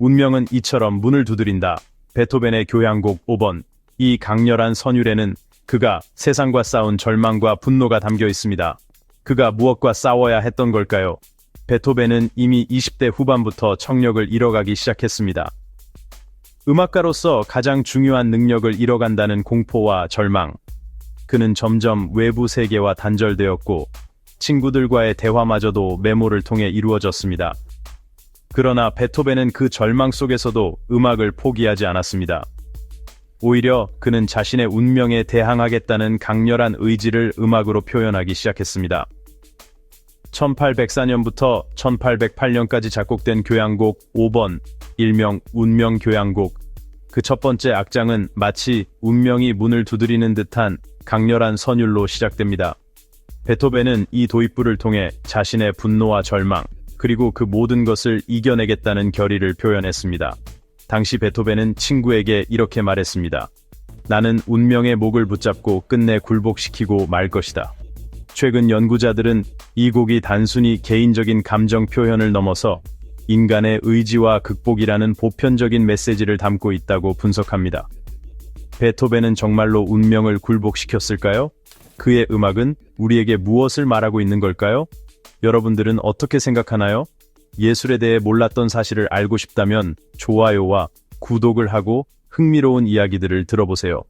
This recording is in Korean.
운명은 이처럼 문을 두드린다. 베토벤의 교향곡 5번. 이 강렬한 선율에는 그가 세상과 싸운 절망과 분노가 담겨 있습니다. 그가 무엇과 싸워야 했던 걸까요? 베토벤은 이미 20대 후반부터 청력을 잃어가기 시작했습니다. 음악가로서 가장 중요한 능력을 잃어간다는 공포와 절망. 그는 점점 외부 세계와 단절되었고 친구들과의 대화마저도 메모를 통해 이루어졌습니다. 그러나 베토벤은 그 절망 속에서도 음악을 포기하지 않았습니다. 오히려 그는 자신의 운명에 대항하겠다는 강렬한 의지를 음악으로 표현하기 시작했습니다. 1804년부터 1808년까지 작곡된 교향곡 5번, 일명 운명 교향곡. 그 첫 번째 악장은 마치 운명이 문을 두드리는 듯한 강렬한 선율로 시작됩니다. 베토벤은 이 도입부를 통해 자신의 분노와 절망, 그리고 그 모든 것을 이겨내겠다는 결의를 표현했습니다. 당시 베토벤은 친구에게 이렇게 말했습니다. 나는 운명의 목을 붙잡고 끝내 굴복시키고 말 것이다. 최근 연구자들은 이 곡이 단순히 개인적인 감정 표현을 넘어서 인간의 의지와 극복이라는 보편적인 메시지를 담고 있다고 분석합니다. 베토벤은 정말로 운명을 굴복시켰을까요? 그의 음악은 우리에게 무엇을 말하고 있는 걸까요? 여러분들은 어떻게 생각하나요? 예술에 대해 몰랐던 사실을 알고 싶다면 좋아요와 구독을 하고 흥미로운 이야기들을 들어보세요.